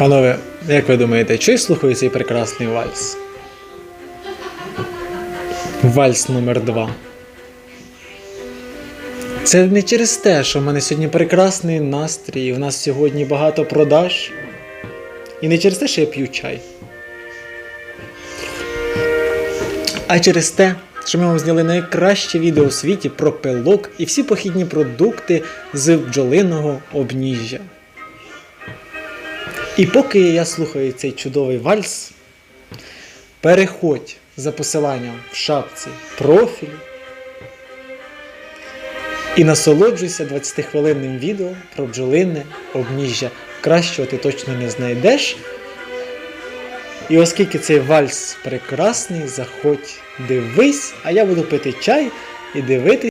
Панове, як ви думаєте, чи слухаю цей прекрасний вальс? Вальс номер 2 Це не через те, що в мене сьогодні прекрасний настрій, в нас сьогодні багато продаж. І не через те, що я п'ю чай. А через те, що ми вам зняли найкраще відео у світі про пилок і всі похідні продукти з бджолиного обніжжя. І поки я слухаю цей чудовий вальс, переходь за посиланням в шапці профілю і насолоджуйся 20-хвилинним відео про бджолине обніжжя. Кращого ти точно не знайдеш. І оскільки цей вальс прекрасний, заходь, дивись, а я буду пити чай і дивитися.